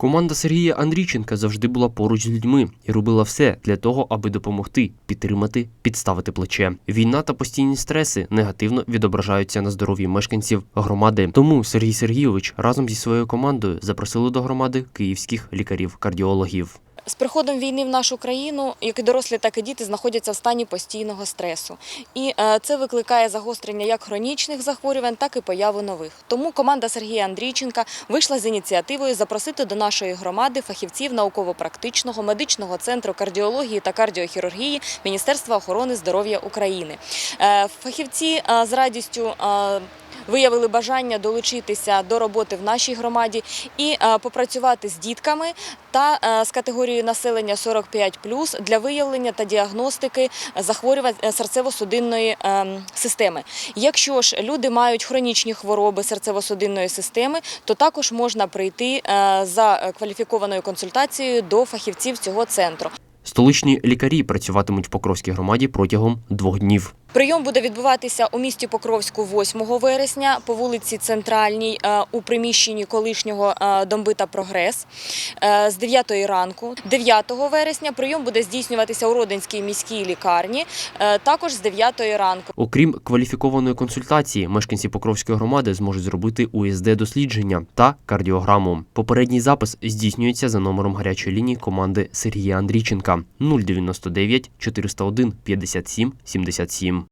Команда Сергія Андрійченка завжди була поруч з людьми і робила все для того, аби допомогти, підтримати, підставити плече. Війна та постійні стреси негативно відображаються на здоров'ї мешканців громади. Тому Сергій Сергійович разом зі своєю командою запросили до громади київських лікарів-кардіологів. З приходом війни в нашу країну, як і дорослі, так і діти знаходяться в стані постійного стресу. І е, це викликає загострення як хронічних захворювань, так і появу нових. Тому команда Сергія Андрійченка вийшла з ініціативою запросити до нашої громади фахівців науково-практичного медичного центру кардіології та кардіохірургії Міністерства охорони здоров'я України. Е, Фахівці е, з радістю виявили бажання долучитися до роботи в нашій громаді і е, попрацювати з дітками та е, з категорією населення 45+, для виявлення та діагностики захворювань е, серцево-судинної е, системи. Якщо ж люди мають хронічні хвороби серцево-судинної системи, то також можна прийти за кваліфікованою консультацією до фахівців цього центру. Столичні лікарі працюватимуть в Покровській громаді протягом двох днів. Прийом буде відбуватися у місті Покровську 8 вересня по вулиці Центральній е, у приміщенні колишнього е, Домбита Прогрес е, з 9 ранку. 9 вересня прийом буде здійснюватися у Родинській міській лікарні, також з 9 ранку. Окрім кваліфікованої консультації, мешканці Покровської громади зможуть зробити УСД-дослідження та кардіограму. Попередній запис здійснюється за номером гарячої лінії команди Сергія Андрійченка 099 401 57 77.